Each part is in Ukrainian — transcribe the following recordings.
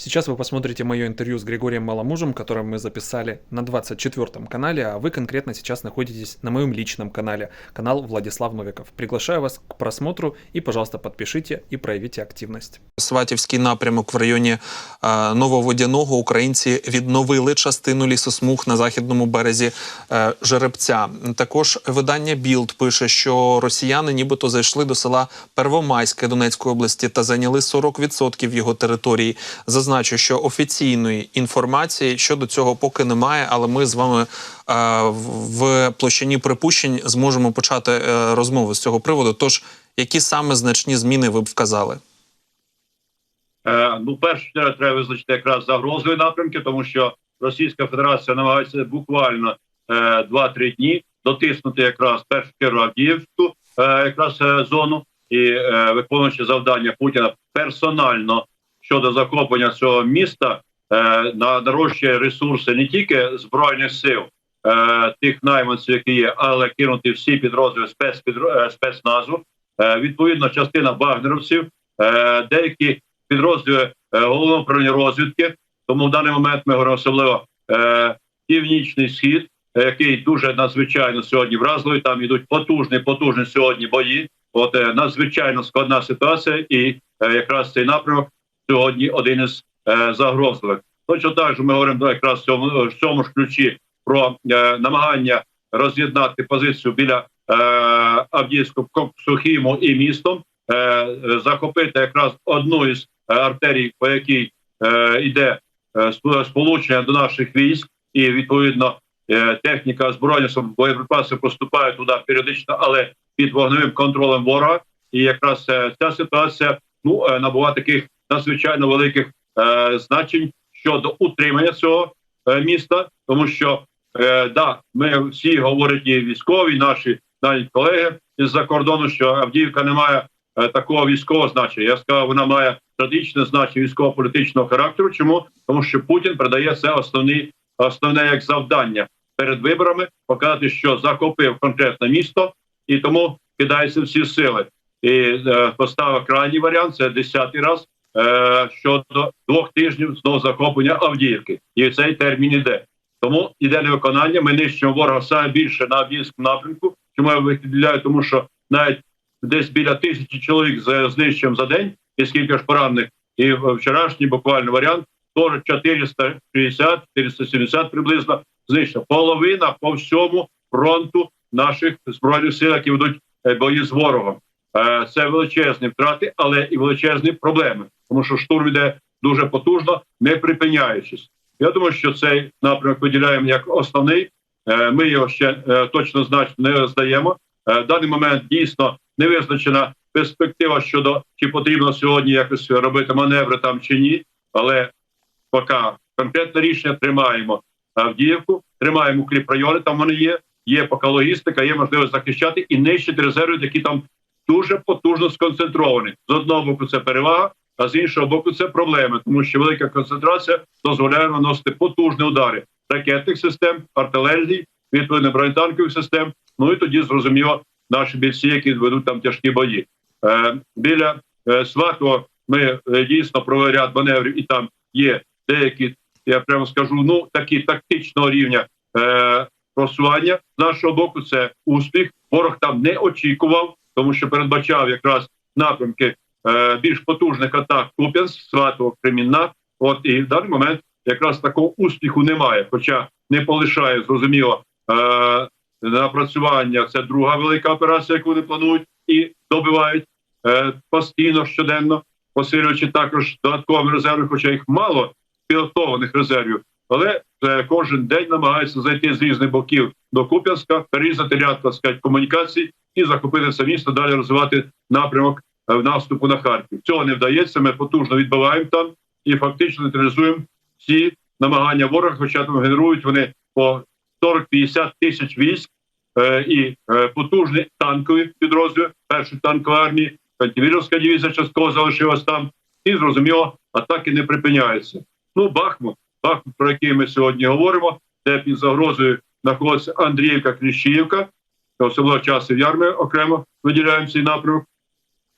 Сейчас вы посмотрите мое интервью с Григорием Маломужем, которое мы записали на 24 канале, а вы конкретно сейчас находитесь на моем личном канале, канал Владислав Новиков. Приглашаю вас к просмотру и, пожалуйста, подпишите и проявите активность. Сватівський напрямок в районі е, Нововодяного українці відновили частину лісосмуг на західному березі е, Жеребця. Також видання Білд пише, що росіяни нібито зайшли до села Первомайське Донецької області та зайняли 40% його території. Зазначу, що офіційної інформації щодо цього поки немає, але ми з вами е, в- площині припущень зможемо почати е, розмову з цього приводу. Тож, які саме значні зміни ви б вказали? Е, ну, перше треба визначити якраз загрозові напрямки, тому що Російська Федерація намагається буквально е, 2-3 дні дотиснути якраз першу чергу Авдіївську е, якраз е, зону і е, виконуючи завдання Путіна персонально щодо захоплення цього міста, е, на нарощує ресурси не тільки збройних сил. е, Тих найманців, які є, але кинути всі підрозділи спецпідро- е, спецназу. Е, Відповідно, частина вагнеровців, е, деякі підрозділи е, головного управління розвідки. Тому в даний момент ми говоримо особливо е, північний схід, який дуже надзвичайно сьогодні вразливий. Там йдуть потужні, потужні сьогодні бої. От е, надзвичайно складна ситуація, і е, якраз цей напрямок сьогодні один із е, загрозливих. Точно так же ми говоримо якраз в цьому, в цьому ж ключі про е, намагання роз'єднати позицію біля е, Авдіївського Сухіму і містом, е, захопити якраз одну із е, артерій, по якій е, йде е, сп- сполучення до наших військ, і відповідно е, техніка озброєння боєприпаси поступають туди періодично, але під вогневим контролем ворога. І якраз е, ця ситуація ну набуває таких надзвичайно великих е, значень щодо утримання цього е, міста, тому що е, да, ми всі говорять і військові, наші навіть колеги із-за кордону, що Авдіївка не має е, такого військового значення. Я сказав, вона має стратегічне значення військово-політичного характеру. Чому тому, що Путін передає це основні основне як завдання перед виборами показати, що захопив конкретне місто, і тому кидаються всі сили. І е, поставив крайній варіант це десятий раз е, щодо двох тижнів знову захоплення Авдіївки, і цей термін іде. Тому іде невиконання. Ми нищимо ворога саме більше на Авдіївському напрямку. Чому я виділяю? Тому що навіть десь біля тисячі чоловік за- знищуємо за день, і скільки ж поранених, і вчорашній буквально варіант теж 460-470 приблизно знищено. Половина по всьому фронту наших збройних сил, які ведуть е, бої з ворогом. Е, Це величезні втрати, але і величезні проблеми, тому що штурм іде дуже потужно, не припиняючись. Я думаю, що цей напрямок виділяємо як основний. Е, Ми його ще е, точно значно не здаємо. Е, В даний момент дійсно не визначена перспектива щодо чи потрібно сьогодні якось робити маневри там чи ні. Але поки конкретне рішення тримаємо Авдіївку, тримаємо укріпрайони, там вони є. Є поки логістика, є можливість захищати і нищити резерви, які там дуже потужно сконцентровані. З одного боку це перевага, а з іншого боку це проблеми, тому що велика концентрація дозволяє наносити потужні удари ракетних систем, артилерії, відповідно бронетанкових систем. Ну і тоді зрозуміло наші бійці, які ведуть там тяжкі бої. Е, біля е, Сватого ми е, дійсно провели ряд маневрів, і там є деякі, я прямо скажу, ну такі тактичного рівня е, просування з нашого боку. Це успіх. Ворог там не очікував, тому що передбачав якраз напрямки більш потужних атак Куп'янськ, Сватого, Кремінна. От і в даний момент якраз такого успіху немає. Хоча не полишає зрозуміло е, напрацювання. Це друга велика операція, яку вони планують і добивають е, постійно щоденно, посилюючи також додаткові резерви, хоча їх мало підготованих резервів, але е, кожен день намагаються зайти з різних боків до Куп'янська, перерізати ряд так сказати, комунікацій і захопити це місто, далі розвивати напрямок е, наступу на Харків. Цього не вдається. Ми потужно відбиваємо там і фактично нейтралізуємо всі намагання ворога, хоча там генерують вони по 40-50 тисяч військ е, і е, потужні танкові підрозділи першої танкової армії. Кантівірівська дивізія частково залишилась там, і зрозуміло, атаки не припиняються. Ну, Бахмут, Бахмут, про який ми сьогодні говоримо, де під загрозою знаходиться Андріївка, Кліщіївка, особливо часів ярми окремо виділяємо цей напрямок.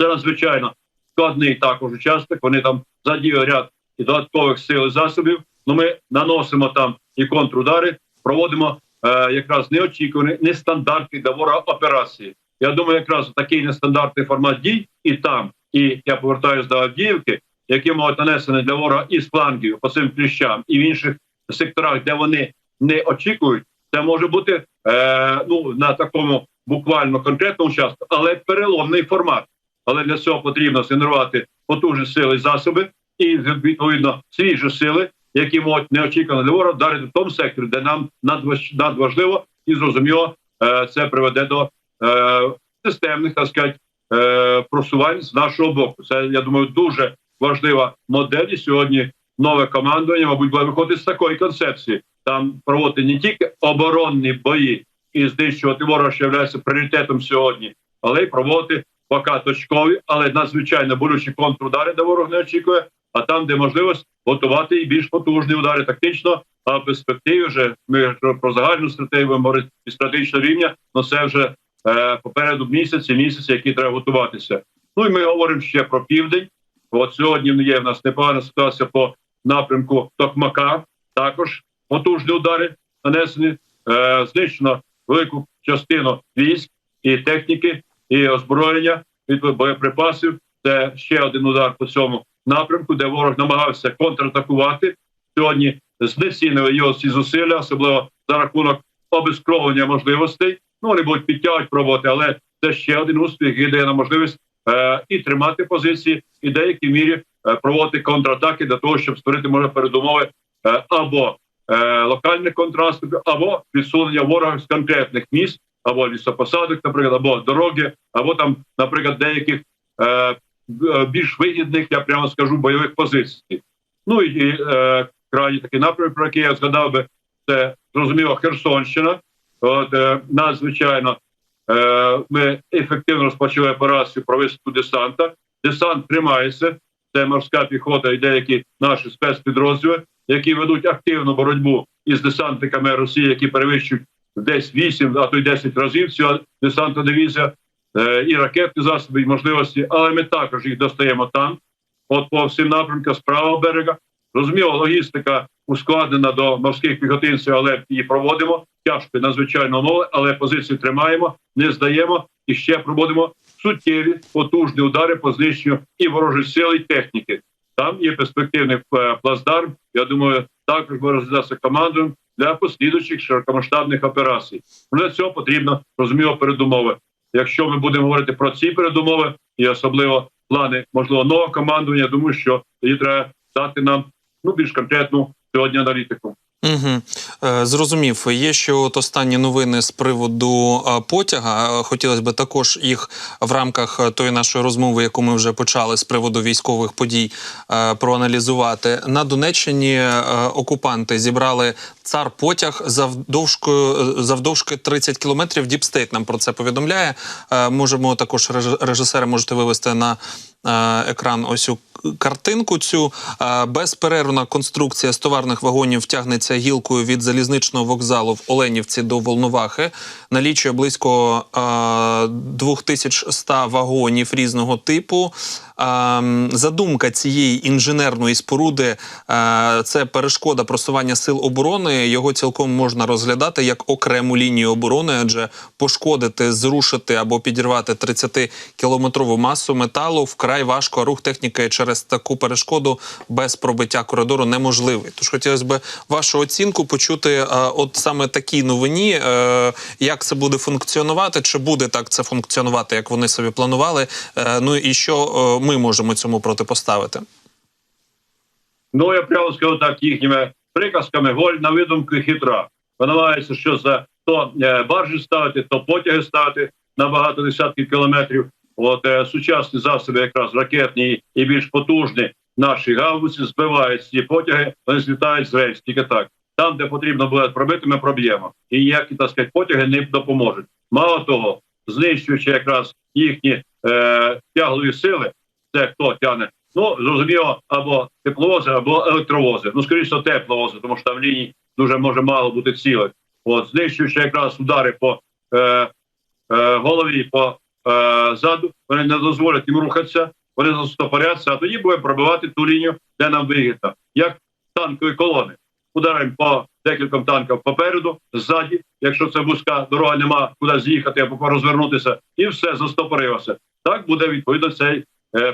Це надзвичайно складний також участок. Вони там задіяли ряд і додаткових сил і засобів. Ну ми наносимо там і контрудари, проводимо е, якраз неочікувані, нестандартні для ворога операції. Я думаю, якраз такий нестандартний формат дій і там, і я повертаюся до Авдіївки, які можуть нанесені для ворога і з флангів по цим кліщам, і в інших секторах, де вони не очікують, це може бути е, ну на такому буквально конкретному участку, але переломний формат. Але для цього потрібно згенерувати потужні сили і засоби і відповідно свіжі сили, які можуть неочікувано для ворога вдарити в тому секторі, де нам надваж- надважливо і зрозуміло, е, це приведе до е, системних так сказати, е, просувань з нашого боку. Це я думаю дуже важлива модель. І сьогодні нове командування, мабуть, буде виходити з такої концепції. Там проводити не тільки оборонні бої і знищувати ворога, що є пріоритетом сьогодні, але й проводити поки точкові, але надзвичайно болючі контрудари, де ворог не очікує. А там, де можливість готувати і більш потужні удари тактично, а в перспективі вже ми про загальну стратегію говорити і стратегічного рівня, але це вже е, попереду місяці, місяці, які треба готуватися. Ну і ми говоримо ще про південь. От сьогодні є в нас непогана ситуація по напрямку Токмака. Також потужні удари нанесені. Е, знищено велику частину військ і техніки, і озброєння від боєприпасів. Це ще один удар по цьому напрямку, де ворог намагався контратакувати. Сьогодні знецінили його ці зусилля, особливо за рахунок обезкровлення можливостей. Ну вони будуть підтягувати пробувати, але це ще один успіх, який дає нам можливість е, і тримати позиції, і в деякій мірі е, проводити контратаки для того, щоб створити може передумови е, або е, локальних контрастів, або відсунення ворога з конкретних місць, або лісопосадок, наприклад, або дороги, або там, наприклад, деяких е, е, більш вигідних, я прямо скажу, бойових позицій. Ну і е, крайній такий напрямок, про який я згадав би, це зрозуміло Херсонщина. От е, надзвичайно е, ми ефективно розпочали операцію про висадку десанта. Десант тримається. Це морська піхота і деякі наші спецпідрозділи, які ведуть активну боротьбу із десантниками Росії, які перевищують десь 8, а то й 10 разів ця десантна дивізія е, і ракетні засоби, і можливості, але ми також їх достаємо там, от по всім напрямкам з правого берега. Розуміло, логістика ускладнена до морських піхотинців, але її проводимо. Тяжко надзвичайно умови, але позиції тримаємо, не здаємо і ще проводимо суттєві потужні удари по знищенню і ворожої сили, і техніки. Там є перспективний е, плацдарм. Я думаю, також буде розглядатися командою для послідуючих широкомасштабних операцій. Для цього потрібно розуміло передумови. Якщо ми будемо говорити про ці передумови, і особливо плани можливо нового командування, я думаю, що її треба дати нам ну більш конкретну сьогодні аналітику. Угу. Зрозумів. Є ще от останні новини з приводу е, потяга. Е, Хотілося б також їх в рамках тої нашої розмови, яку ми вже почали з приводу військових подій, проаналізувати. На Донеччині окупанти зібрали цар потяг завдовжкою е, завдовжки 30 кілометрів. Діпстейт нам про це повідомляє. Е, Можемо також режисери можете вивести на е, екран ось цю картинку. Цю безперервна конструкція з товарних вагонів тягнеться гілкою від залізничного вокзалу в Оленівці до Волновахи. Налічує близько е, 2100 вагонів різного типу. Задумка цієї інженерної споруди це перешкода просування сил оборони. Його цілком можна розглядати як окрему лінію оборони, адже пошкодити, зрушити або підірвати 30-кілометрову масу металу вкрай важко. а Рух техніки через таку перешкоду без пробиття коридору неможливий. Тож хотілося б вашу оцінку почути, е, от саме такій новині, е, як це буде функціонувати, чи буде так це функціонувати, як вони собі планували. е, Ну і що е, ми можемо цьому протипоставити? Ну я прямо скажу так, їхніми приказками голь на видумку хитра. Намагаються, що за то е, баржі ставити, то потяги ставити на багато десятків кілометрів. От е, сучасні засоби, якраз ракетні і більш потужні наші гаубиці збивають ці потяги, вони злітають з рейс, тільки так. Там, де потрібно буде пробити, ми проб'ємо. І ніякі так сказати, потяги не допоможуть. Мало того, знищуючи якраз їхні е, тяглові сили, це хто тягне Ну, зрозуміло, або тепловози, або електровози. Ну, скоріше, тепловози, тому що там ліній дуже може мало бути цілих. От, знищуючи якраз удари по е, е, голові, по е, заду, вони не дозволять їм рухатися. вони застопоряться, а тоді будемо пробивати ту лінію, де нам вигідно, як танкові колони. Ударимо по декільком танкам попереду, ззаді, якщо це вузька дорога, нема куди з'їхати або розвернутися, і все застопорилося. Так буде відповідно цей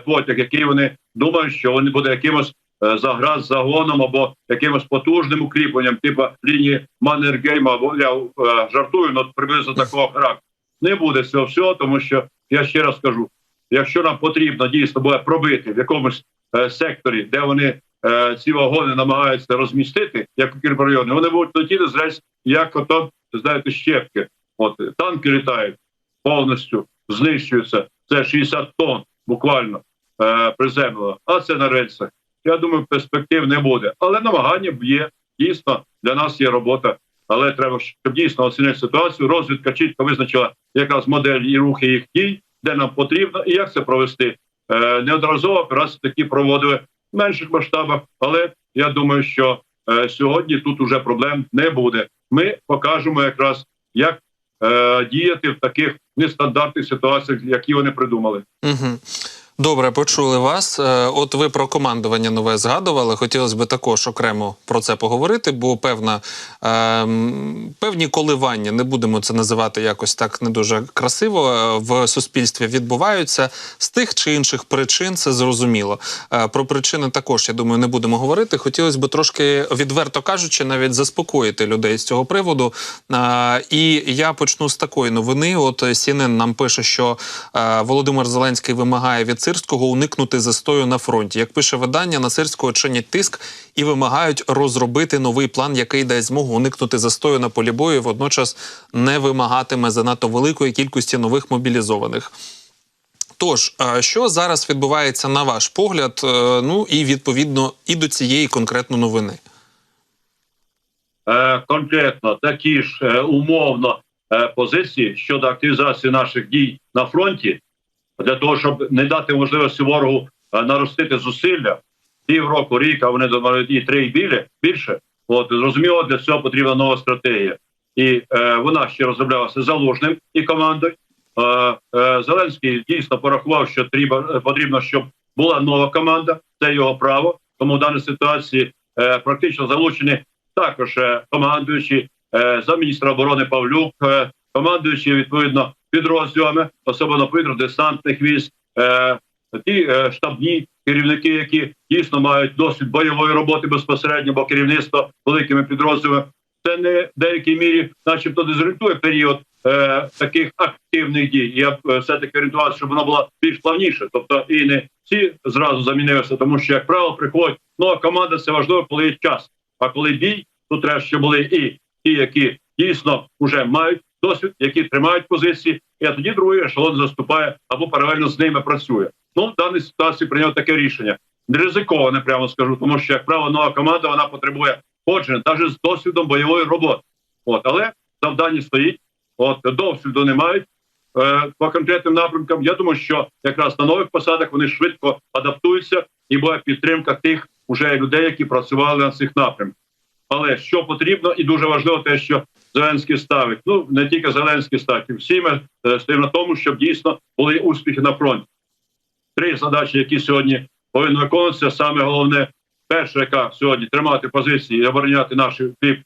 потяг, який вони думають, що він буде якимось е, заграз загоном або якимось потужним укріпленням, типу лінії Маннергейма, або я е, жартую, ну приблизно такого характеру. Не буде цього всього, тому що я ще раз кажу: якщо нам потрібно дійсно буде пробити в якомусь е, секторі, де вони е, ці вагони намагаються розмістити, як у Кірбрайоні, вони будуть летіти зресь, як ото, знаєте, щепки. От е, танки літають повністю, знищуються. Це 60 тонн буквально е, приземлено, а це на рельсах. Я думаю, перспектив не буде. Але намагання є дійсно для нас є робота. Але треба, щоб дійсно оцінити ситуацію. Розвідка чітко визначила якраз модель і рухи їх дій, де нам потрібно, і як це провести. Е, неодноразово операції такі проводили в менших масштабах, але я думаю, що е, сьогодні тут уже проблем не буде. Ми покажемо якраз, як е, діяти в таких нестандартних ситуаціях, які вони придумали. Угу. Добре, почули вас. Е, От ви про командування нове згадували. Хотілося б також окремо про це поговорити, бо певна ем, певні коливання, не будемо це називати якось так не дуже красиво. е, В суспільстві відбуваються з тих чи інших причин. Це зрозуміло. Е, Про причини також я думаю, не будемо говорити. Хотілося б трошки відверто кажучи, навіть заспокоїти людей з цього приводу. І я почну з такої новини. От CNN нам пише, що Володимир Зеленський вимагає від Сирського уникнути застою на фронті. Як пише видання, на Сирського чинять тиск і вимагають розробити новий план, який дасть змогу уникнути застою на полі бою. і Водночас не вимагатиме занадто великої кількості нових мобілізованих. Тож, що зараз відбувається на ваш погляд? е, Ну і відповідно і до цієї конкретно новини. е, конкретно такі ж е, умовно позиції щодо активізації наших дій на фронті, для того, щоб не дати можливості ворогу е, наростити зусилля півроку, рік, а вони думають і три і більше, більше. От зрозуміло, для цього потрібна нова стратегія, і е, вона ще розроблялася залужним і командою. Е, е, Зеленський дійсно порахував, що треба потрібно, щоб була нова команда. Це його право. Тому в даній ситуації е, практично залучені також е, командуючі е, за міністра оборони Павлюк, е, командуючі відповідно підрозділами, особливо повітря десантних військ, е, ті е, штабні керівники, які дійсно мають досвід бойової роботи безпосередньо, бо керівництво великими підрозділами. Це не в деякій мірі, начебто, дезорієнтує період е, таких активних дій. Я е, все таки орієнтувався, щоб воно було більш плавніше. Тобто і не всі зразу замінилися, тому що як правило приходять. Ну а команда це важливо, коли є час. А коли бій, то треба, щоб були і ті, які дійсно вже мають досвід, які тримають позиції, і а тоді другий ешелон заступає або паралельно з ними працює. Ну в даній ситуації прийняв таке рішення. Не ризиковане, прямо скажу, тому що як правило, нова команда вона потребує ходження, навіть з досвідом бойової роботи. От, але завдання стоїть. От досвіду не мають е, по конкретним напрямкам. Я думаю, що якраз на нових посадах вони швидко адаптуються і буде підтримка тих уже людей, які працювали на цих напрямках. Але що потрібно, і дуже важливо, те, що Зеленський ставить. Ну не тільки Зеленський ставить, всі ми е, стоїмо на тому, щоб дійсно були успіхи на фронті. Три задачі, які сьогодні повинні виконуватися. Саме головне, перша, яка сьогодні тримати позиції і обороняти наші пів е,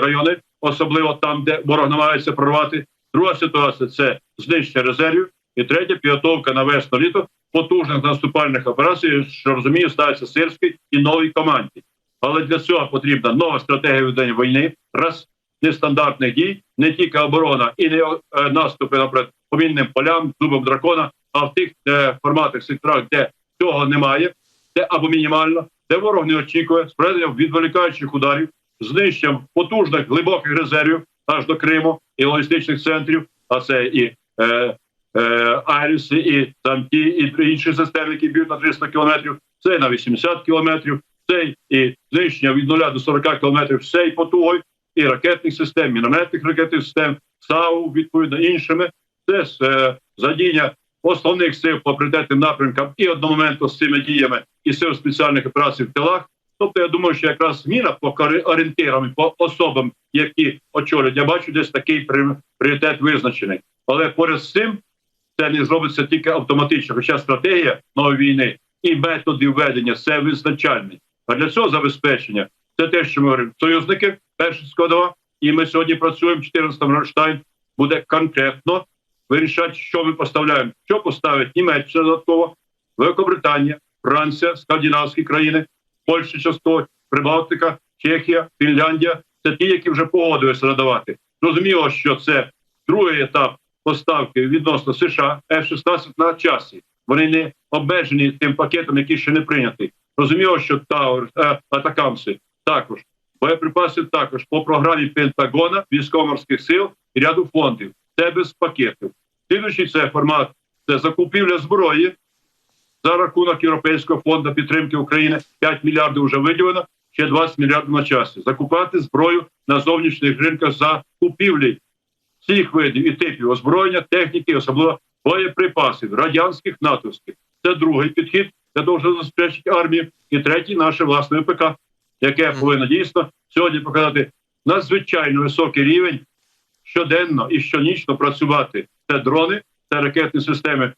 райони, особливо там, де ворог намагається прорвати. Друга ситуація це знищення резервів. І третя підготовка на весну літо потужних наступальних операцій, що розумію, ставиться сирський і новій команді. Але для цього потрібна нова стратегія ведення війни, раз нестандартних дій, не тільки оборона і не е, наступи наприклад, по мінним полям, зубом дракона, а в тих е, форматах секторах, де цього немає, де або мінімально, де ворог не очікує з відволікаючих ударів, знищенням потужних глибоких резервів аж до Криму і логістичних центрів, а це і е, е, Айріси, і там ті і інші системи, які б'ють на 300 кілометрів, це на 80 кілометрів, це і знищення від 0 до 40 кілометрів всей потугою, і ракетних систем, мінометних ракетних систем, САУ, відповідно іншими. Це е, задіння основних сил по пріоритетним напрямкам і одномоментно з цими діями і сил спеціальних операцій в тилах. Тобто, я думаю, що якраз зміна по орієнтирам, по особам, які очолюють, я бачу, десь такий пріоритет визначений. Але поряд з цим це не зробиться тільки автоматично. Хоча стратегія нової війни і методи ведення це визначальні. А для цього забезпечення це те, що ми говоримо. Союзники, перша складова, і ми сьогодні працюємо. 14 Рамштайн буде конкретно вирішати, що ми поставляємо, що поставить Німеччина додатково, Великобританія, Франція, скандинавські країни, Польща частково, Прибалтика, Чехія, Фінляндія. Це ті, які вже погодилися надавати. Зрозуміло, що це другий етап поставки відносно США F-16 на часі. Вони не обмежені тим пакетом, який ще не прийнятий. Розуміло, що Тауер, е, Атакамси також боєприпаси також по програмі Пентагона, військово-морських сил і ряду фондів. Це без пакетів. Слідуючий це формат це закупівля зброї за рахунок Європейського фонду підтримки України. 5 мільярдів вже виділено, ще 20 мільярдів на часі. Закупати зброю на зовнішніх ринках за купівлі всіх видів і типів озброєння, техніки, особливо боєприпасів, радянських, натовських. Це другий підхід для щоб забезпечити армію. І третій наше власне ВПК, яке повинно дійсно сьогодні показати надзвичайно високий рівень щоденно і щонічно працювати. Це дрони, це ракетні системи,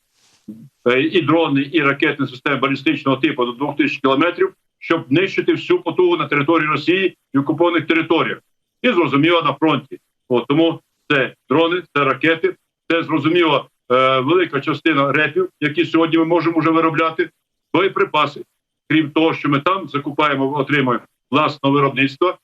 е, і дрони, і ракетні системи балістичного типу до 2000 кілометрів, щоб нищити всю потугу на території Росії і окупованих територіях. І зрозуміло на фронті. От, тому це дрони, це ракети, це зрозуміло е, велика частина репів, які сьогодні ми можемо вже виробляти, боєприпаси. Крім того, що ми там закупаємо, отримуємо власного виробництва,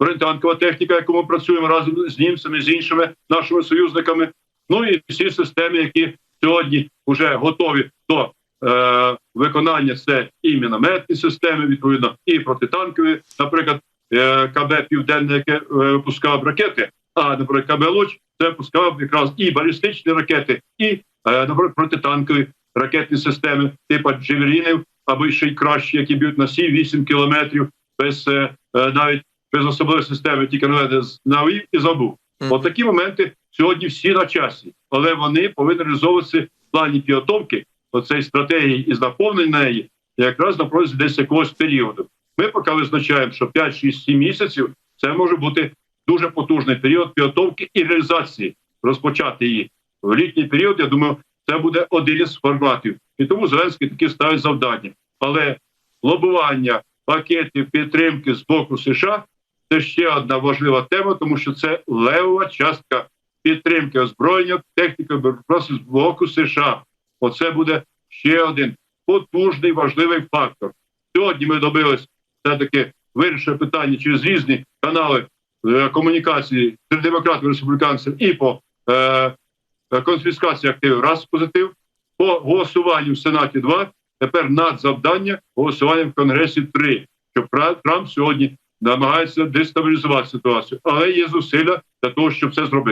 бронетанкова техніка, яку ми працюємо разом з німцями, з іншими нашими союзниками. Ну і всі системи, які сьогодні вже готові до е, виконання. Це і мінометні системи, відповідно, і протитанкові, наприклад, е, КБ Південне, яке е, випускав ракети. А наприклад, КБ Луч це випускав якраз і балістичні ракети, і е, наприклад, протитанкові ракетні системи, типу Джевелінів, або ще й кращі, які б'ють на 7-8 кілометрів, без е, е, навіть без особливої системи, тільки наведе з навів і забув. От такі моменти сьогодні всі на часі, але вони повинні реалізовуватися в плані підготовки оцеї стратегії і наповнення неї якраз на протязі десь якогось періоду. Ми поки визначаємо, що 5, 6, 7 місяців це може бути дуже потужний період підготовки і реалізації, розпочати її в літній період. Я думаю, це буде один із форматів, і тому Зеленський таки ставить завдання. Але лобування пакетів підтримки з боку США це ще одна важлива тема, тому що це левова частка підтримки озброєння, техніки з боку США. Оце буде ще один потужний важливий фактор. Сьогодні ми добились все таки вирішення питання через різні канали е, комунікації серед демократів республіканців і по е, е, конфіскації активів раз позитив, по голосуванню в Сенаті два. Тепер надзавдання голосування в Конгресі три. Що Пра- Трамп сьогодні намагається дестабілізувати ситуацію, але є зусилля для того, щоб це зробити.